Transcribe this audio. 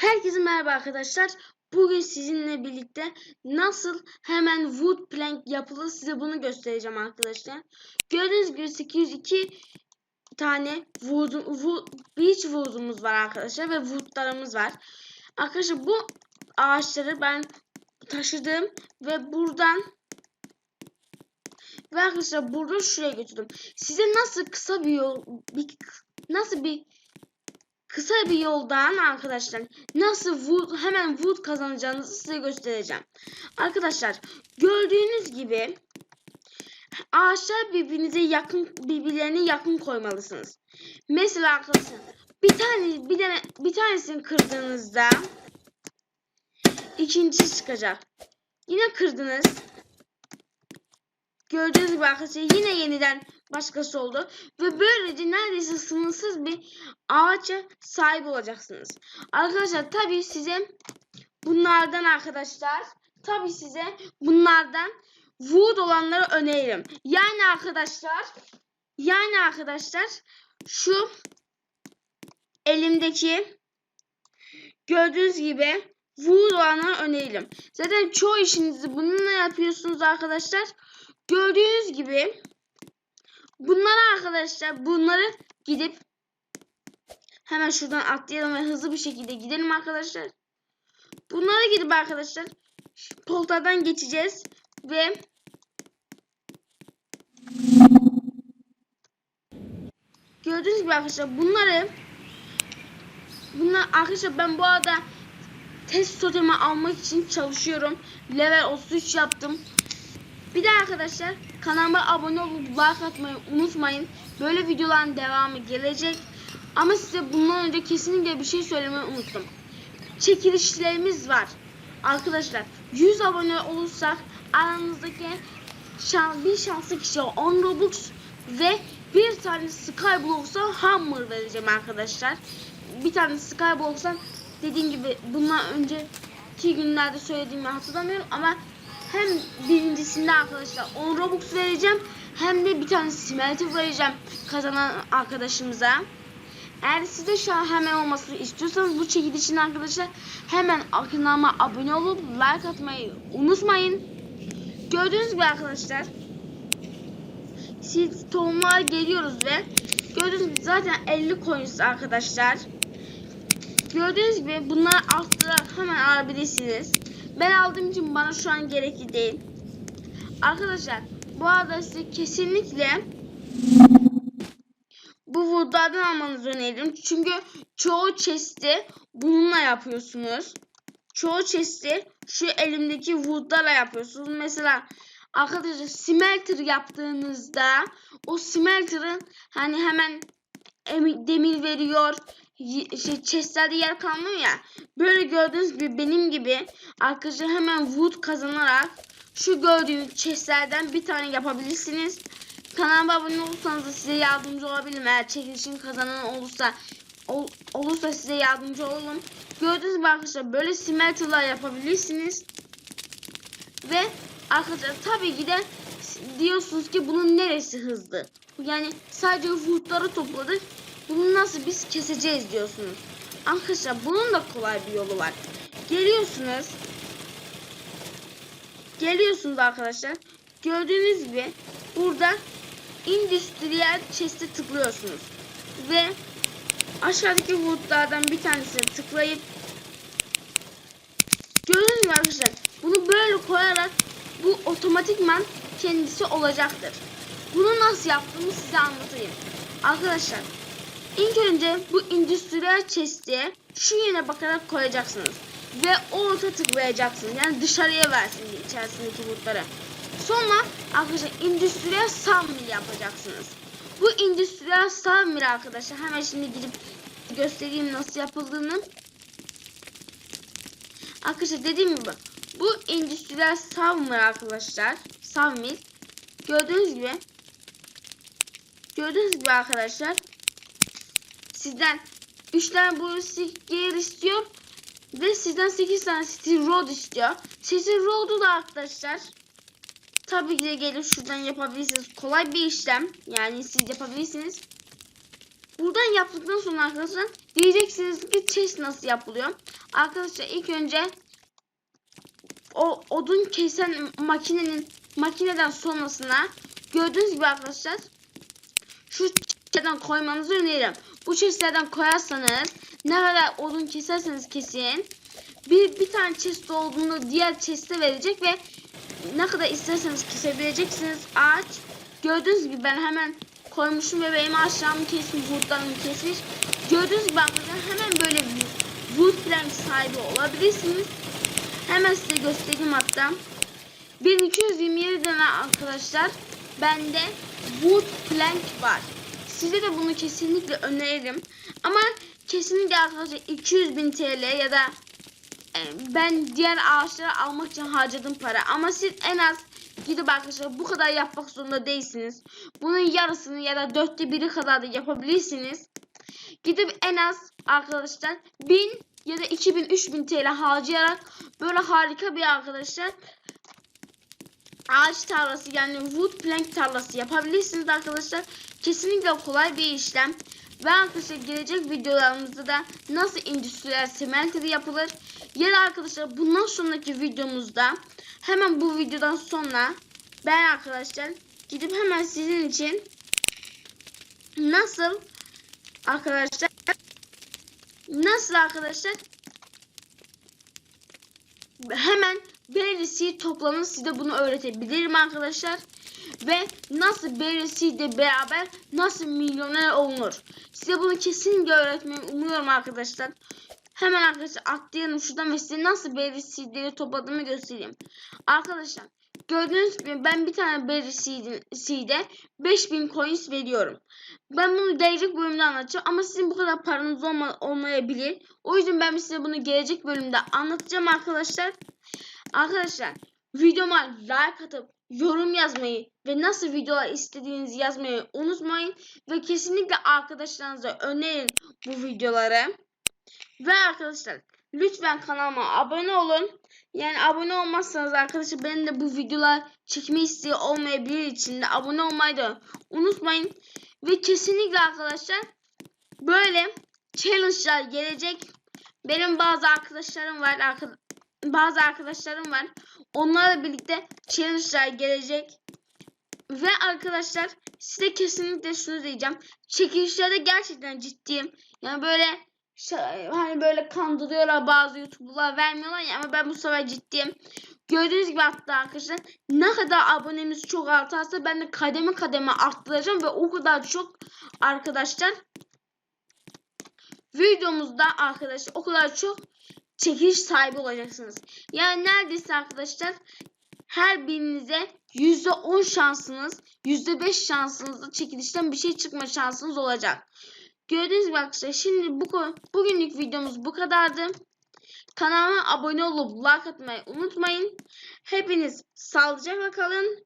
Herkese merhaba arkadaşlar. Bugün sizinle birlikte nasıl hemen wood plank yapılır size bunu göstereceğim arkadaşlar. Gördüğünüz gibi 802 tane wood, wood, beach wood'umuz var arkadaşlar ve woodlarımız var. Arkadaşlar bu ağaçları ben taşıdım ve buradan ve arkadaşlar burada şuraya götürdüm. Size nasıl kısa bir yol bir, nasıl bir kısa bir yoldan arkadaşlar nasıl wood, hemen wood kazanacağınızı size göstereceğim. Arkadaşlar gördüğünüz gibi ağaçlar birbirinize yakın birbirlerine yakın koymalısınız. Mesela arkadaşlar bir tane bir tane bir tanesini kırdığınızda ikincisi çıkacak. Yine kırdınız. Gördüğünüz gibi arkadaşlar yine yeniden başkası oldu. Ve böylece neredeyse sınırsız bir ağaca sahip olacaksınız. Arkadaşlar tabii size bunlardan arkadaşlar tabii size bunlardan wood olanları öneririm. Yani arkadaşlar yani arkadaşlar şu elimdeki gördüğünüz gibi wood olanları öneririm. Zaten çoğu işinizi bununla yapıyorsunuz arkadaşlar. Gördüğünüz gibi bunları arkadaşlar bunları gidip hemen şuradan atlayalım ve hızlı bir şekilde gidelim arkadaşlar. Bunları gidip arkadaşlar poltadan geçeceğiz ve gördüğünüz gibi arkadaşlar bunları bunlar arkadaşlar ben bu arada test totemi almak için çalışıyorum. Level 33 yaptım. Bir de arkadaşlar kanalıma abone olup like atmayı unutmayın. Böyle videoların devamı gelecek. Ama size bundan önce kesinlikle bir şey söylemeyi unuttum. Çekilişlerimiz var. Arkadaşlar 100 abone olursak aranızdaki şans, bir şanslı kişiye 10 Robux ve bir tane Skyblocks'a Hammer vereceğim arkadaşlar. Bir tane Skyblocks'tan dediğim gibi bundan önceki günlerde söylediğimi hatırlamıyorum ama hem birincisinde arkadaşlar 10 Robux vereceğim hem de bir tane smelter vereceğim kazanan arkadaşımıza. Eğer siz de şu olmasını istiyorsanız bu çekilişin arkadaşlar hemen kanalıma abone olup like atmayı unutmayın. Gördüğünüz gibi arkadaşlar siz tohumlar geliyoruz ve gördüğünüz gibi zaten 50 coins arkadaşlar. Gördüğünüz gibi bunları altta hemen alabilirsiniz. Ben aldığım için bana şu an gerekli değil. Arkadaşlar bu arada size kesinlikle bu woodlardan almanızı öneririm. Çünkü çoğu chest'i bununla yapıyorsunuz. Çoğu chest'i şu elimdeki woodlarla yapıyorsunuz. Mesela arkadaşlar smelter yaptığınızda o smelter'ın hani hemen demir veriyor şey chestlerde yer kalmıyor ya. Böyle gördüğünüz gibi benim gibi arkadaşlar hemen wood kazanarak şu gördüğünüz chestlerden bir tane yapabilirsiniz. Kanalıma abone olursanız da size yardımcı olabilirim. Eğer çekilişin kazanan olursa ol, olursa size yardımcı olurum. Gördüğünüz gibi arkadaşlar böyle smelterlar yapabilirsiniz. Ve arkadaşlar tabii ki de diyorsunuz ki bunun neresi hızlı? Yani sadece woodları topladık. Bunu nasıl biz keseceğiz diyorsunuz. Arkadaşlar bunun da kolay bir yolu var. Geliyorsunuz. Geliyorsunuz arkadaşlar. Gördüğünüz gibi burada endüstriyel chest'e tıklıyorsunuz. Ve aşağıdaki woodlardan bir tanesine tıklayıp gördüğünüz gibi arkadaşlar bunu böyle koyarak bu otomatikman kendisi olacaktır. Bunu nasıl yaptığımı size anlatayım. Arkadaşlar İlk önce bu endüstriyel chest'e şu yöne bakarak koyacaksınız. Ve orta tıklayacaksınız. Yani dışarıya versin içerisindeki bulutları. Sonra arkadaşlar endüstriyel sawmill yapacaksınız. Bu endüstriyel sawmill arkadaşlar hemen şimdi gidip göstereyim nasıl yapıldığını. Arkadaşlar dediğim gibi bu endüstriyel sawmill arkadaşlar. Sawmill. Gördüğünüz gibi Gördüğünüz gibi arkadaşlar sizden 3 tane bu gear istiyor ve sizden 8 tane Steel Road istiyor. Steel Road'u da arkadaşlar tabii ki de gelip şuradan yapabilirsiniz. Kolay bir işlem. Yani siz yapabilirsiniz. Buradan yaptıktan sonra arkadaşlar diyeceksiniz ki chest nasıl yapılıyor? Arkadaşlar ilk önce o odun kesen makinenin makineden sonrasına gördüğünüz gibi arkadaşlar şu chestlerden koymanızı öneririm. Bu chestlerden koyarsanız ne kadar odun keserseniz kesin bir, bir tane chest olduğunda diğer chest'e verecek ve ne kadar isterseniz kesebileceksiniz ağaç. Gördüğünüz gibi ben hemen koymuşum ve benim aşağımı kesmiş, woodlarımı kesmiş. Gördüğünüz gibi arkadaşlar hemen böyle bir wood plank sahibi olabilirsiniz. Hemen size göstereyim hatta. 1227 tane arkadaşlar bende wood plank var. Size de bunu kesinlikle öneririm. Ama kesinlikle arkadaşlar 200 bin TL ya da ben diğer ağaçları almak için harcadım para. Ama siz en az gidip arkadaşlar bu kadar yapmak zorunda değilsiniz. Bunun yarısını ya da dörtte biri kadar da yapabilirsiniz. Gidip en az arkadaşlar 1000 ya da 2000 3000 TL harcayarak böyle harika bir arkadaşlar ağaç tarlası yani wood plank tarlası yapabilirsiniz arkadaşlar. Kesinlikle kolay bir işlem. Ve arkadaşlar gelecek videolarımızda da nasıl endüstriyel smelter yapılır ya da arkadaşlar bundan sonraki videomuzda hemen bu videodan sonra ben arkadaşlar gidip hemen sizin için nasıl arkadaşlar nasıl arkadaşlar hemen berisi toplamını size bunu öğretebilirim arkadaşlar. Ve nasıl berisi ile beraber nasıl milyoner olunur. Size bunu kesinlikle öğretmeyi umuyorum arkadaşlar. Hemen arkadaşlar atlayalım şuradan ve size nasıl berisileri topladığımı göstereyim. Arkadaşlar gördüğünüz gibi ben bir tane berisi'de 5000 coins veriyorum. Ben bunu gelecek bölümde anlatacağım ama sizin bu kadar paranız olma, olmayabilir. O yüzden ben size bunu gelecek bölümde anlatacağım arkadaşlar. Arkadaşlar videoma like atıp yorum yazmayı ve nasıl videolar istediğinizi yazmayı unutmayın. Ve kesinlikle arkadaşlarınıza önerin bu videoları. Ve arkadaşlar lütfen kanalıma abone olun. Yani abone olmazsanız arkadaşlar benim de bu videolar çekme isteği olmayabilir için de abone olmayı da unutmayın. Ve kesinlikle arkadaşlar böyle challenge'lar gelecek. Benim bazı arkadaşlarım var. Arka, bazı arkadaşlarım var. Onlarla birlikte challenge'lar gelecek. Ve arkadaşlar size kesinlikle şunu diyeceğim. Çekilişlerde gerçekten ciddiyim. Yani böyle hani böyle kandırıyorlar bazı youtuberlar vermiyorlar ya ama ben bu sefer ciddiyim. Gördüğünüz gibi hatta arkadaşlar ne kadar abonemiz çok artarsa ben de kademe kademe arttıracağım ve o kadar çok arkadaşlar videomuzda arkadaşlar o kadar çok çekiliş sahibi olacaksınız. Yani neredeyse arkadaşlar her birinize %10 şansınız, %5 şansınızda çekilişten bir şey çıkma şansınız olacak. Gördüğünüz gibi arkadaşlar şimdi bu bugünlük videomuz bu kadardı. Kanalıma abone olup like atmayı unutmayın. Hepiniz sağlıcakla kalın.